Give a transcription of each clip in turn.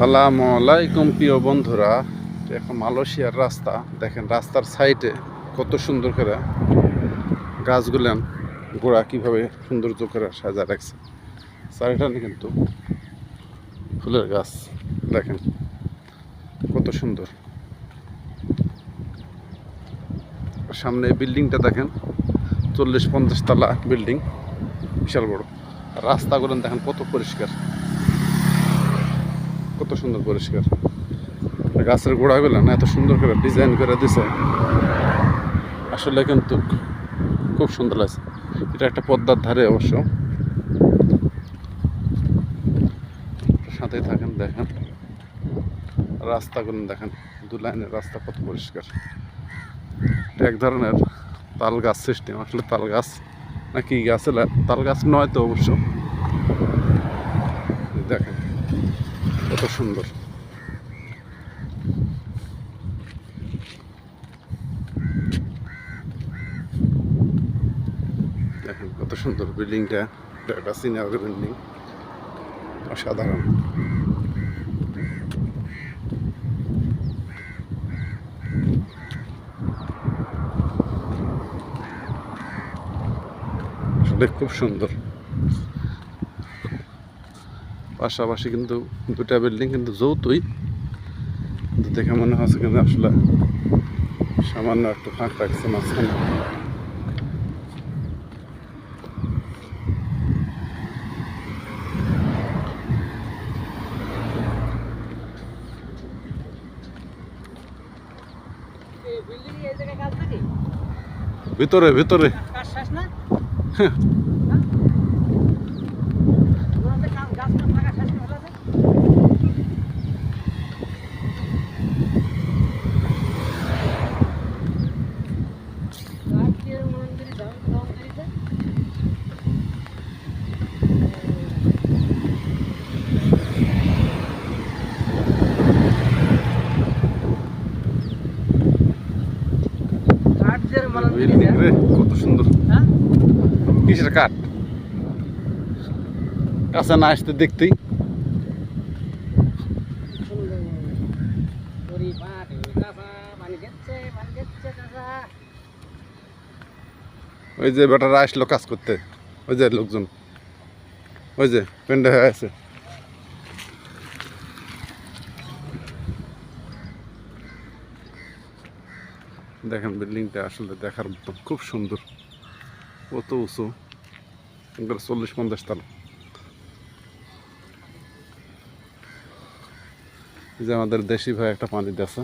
আসসালামু আলাইকুম, প্রিয় বন্ধুরা। এখন মালয়েশিয়ার রাস্তা। দেখেন রাস্তার সাইডে কত সুন্দর করে গাছগুলান গোড়া কীভাবে সৌন্দর্য করে সাজা রাখছে। চারিটানে কিন্তু ফুলের গাছ, দেখেন কত সুন্দর। সামনে বিল্ডিংটা দেখেন, চল্লিশ পঞ্চাশ তলা বিল্ডিং, বিশাল বড়। রাস্তাগুলো দেখেন কত পরিষ্কার। কত সুন্দর পরিষ্কার। গাছের গোড়াগুলো না এত সুন্দর করে ডিজাইন করে দিছে। আসলে কিন্তু খুব সুন্দর লাগছে। এটা একটা পদ্মার ধারে অবশ্য। সাথে থাকেন, দেখেন। রাস্তাগুলো দেখেন, দু লাইনের রাস্তা কত পরিষ্কার। এক ধরনের তাল গাছ সিস্টেম আসলে তাল গাছ নাকি গাছ, তাল গাছ নয় তো অবশ্য। কত সুন্দর। দেখেন কত সুন্দর বিল্ডিংটা একটা সিনিয়র বিল্ডিং অসাধারণ। আসলে খুব সুন্দর। পাশাপাশি কিন্তু দুটা বিল্ডিং কিন্তু যৌতুই। কিন্তু দেখে মনে হচ্ছে কিন্তু আসলে সামান্য একটু ফাঁক রাখছে মাঝখানে। ভিতরে ভিতরে কাজ শেষ না হ্যাঁ? ওরা যে কাজ- গাছ না থাকা শেষ করে ফেলেছে? জাতীয় মন্দির ধাম মন্দিরিতে কাঠের বিল্ডিং রে কত সুন্দর। হ্যাঁ? কিসের কাঠ? কাছে না আসতে দেখতেই। ওই যে বেটারা আসলো কাজ করতে। ওই যে লোকজন। ওই যে পেন্ডে হয়ে আছে। দেখেন বিল্ডিংটা আসলে দেখার মতো খুব সুন্দর। কত উঁচু। একবার চল্লিশ পঞ্চাশ তালা। যে আমাদের দেশি ভাই একটা পানি আসলে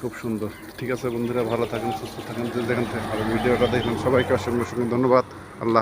খুব সুন্দর। ঠিক আছে বন্ধুরা, ভালো থাকেন, সুস্থ থাকেন। যেখান থেকে ভালো ভিডিওটা দেখবেন সবাইকে অসংখ্য অসংখ্য ধন্যবাদ। আল্লাহ।